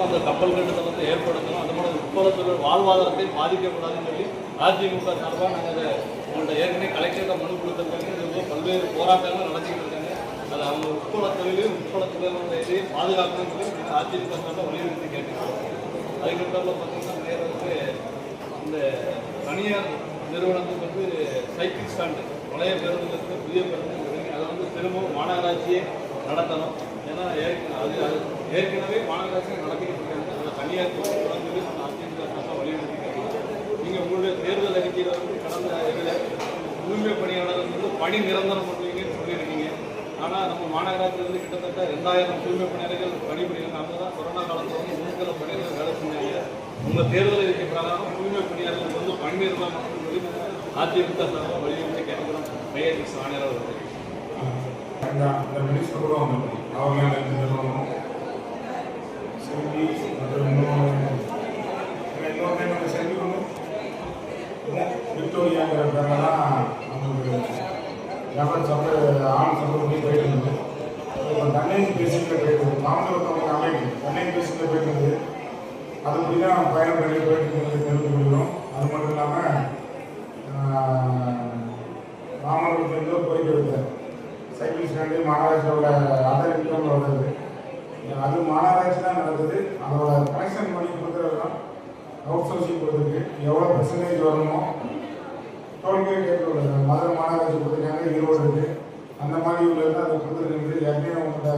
ஏற்படுத்தணும் அந்த கப்பல் கட்டுத்தனத்தை ஏற்படுத்தணும். அந்த மாதிரி உட்புறத்தொழில் வாழ்வாதாரத்தை பாதிக்கக்கூடாதுன்னு சொல்லி அதிமுக சார்பாக நாங்கள் அதை உங்கள்கிட்ட ஏற்கனவே கலெக்டர்கிட்ட மனு கொடுத்துருக்காங்க. பல்வேறு போராட்டங்கள் நடத்திக்கிட்டு இருக்காங்க. அது அவங்க உட்புற தொழிலையும் உட்புற இதையும் பாதுகாக்கணும்னு சொல்லி நாங்கள் அதிமுக சார்பாக வலியுறுத்தி கேட்டுக்கிறோம். அதுக்கப்புறம் பார்த்தீங்கன்னா நேரம் வந்து இந்த தனியார் நிறுவனத்துக்கு வந்து சைக்கிள் ஸ்டாண்டு பழைய பேருந்துக்கு புதிய பேருந்து அதை வந்து திரும்பவும் மாநகராட்சியே நடத்தணும். ஏன்னா ஏற்கனவே அது அது ஏற்கனவே மாநகராட்சி நடத்திக்கிட்டு இருக்காங்க. அதில் தனியார் கொடுக்கணும்னு சொல்லி அதிமுக சார்பாக வலியுறுத்தி உங்களுடைய தேர்தல் அறிக்கையில் வந்து கடந்த இதில் தூய்மை பணியாளர் வந்து பணி நிரந்தரம் பண்ணுவீங்கன்னு சொல்லியிருக்கீங்க. ஆனால் நம்ம மாநகராட்சியில் இருந்து கிட்டத்தட்ட ரெண்டாயிரம் தூய்மை பணியாளர்கள் பணி அவங்க தான் கொரோனா காலத்தில் வந்து முன்கள பணியாளர்கள் வேலை செஞ்சாங்க. உங்கள் தேர்தல் அறிக்கை பிரகாரம் தூய்மை பணியாளர்கள் வந்து பணி நிரந்தரம் சொல்லி அதிமுக சார்பாக வலியுறுத்தி கேட்கிறோம். மையத்தின் ஆணையர் அவர்கள். அவங்க அது தான் பயணம் பண்ணி போயிட்டு தெரிந்து கொள்கிறோம். அது மட்டும் இல்லாமல் ராமநாதபுரத்துலேருந்து போயிட்டு இருந்தேன் சைக்கிள் ஸ்டாண்டு மாநகராட்சியோட அதர் இன்கம் வருது அது மாநகராட்சி தான் நடக்குது அதோட கனெக்ஷன் பண்ணி கொடுக்குறது தான் அவுட் சோர்சிங் கொடுத்துருக்கு. எவ்வளோ பெர்சன்டேஜ் வரணுமோ டோல்கேட் கேட்டு மதுரை மாநகராட்சி கொடுத்துருக்காங்க ஈரோடு இருக்குது அந்த மாதிரி உள்ளது அதை கொடுத்துருக்கு ஏற்கனவே உங்கள்கிட்ட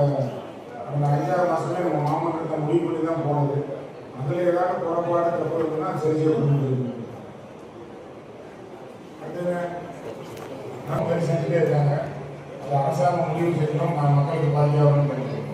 அந்த அஞ்சாறு மாதமே நம்ம மாமன்றத்தை முடிவு பண்ணி தான் போனது அதில் ஏதாவது புறப்பாடு தப்பு இருக்குன்னா சரி செய்ய முடியும்? நம்ம செஞ்சுட்டே இருக்காங்க. அது அரசாங்கம் முடிவு செய்யணும். நான் மக்களுக்கு பாதுகாப்பு நினைக்கிறேன்.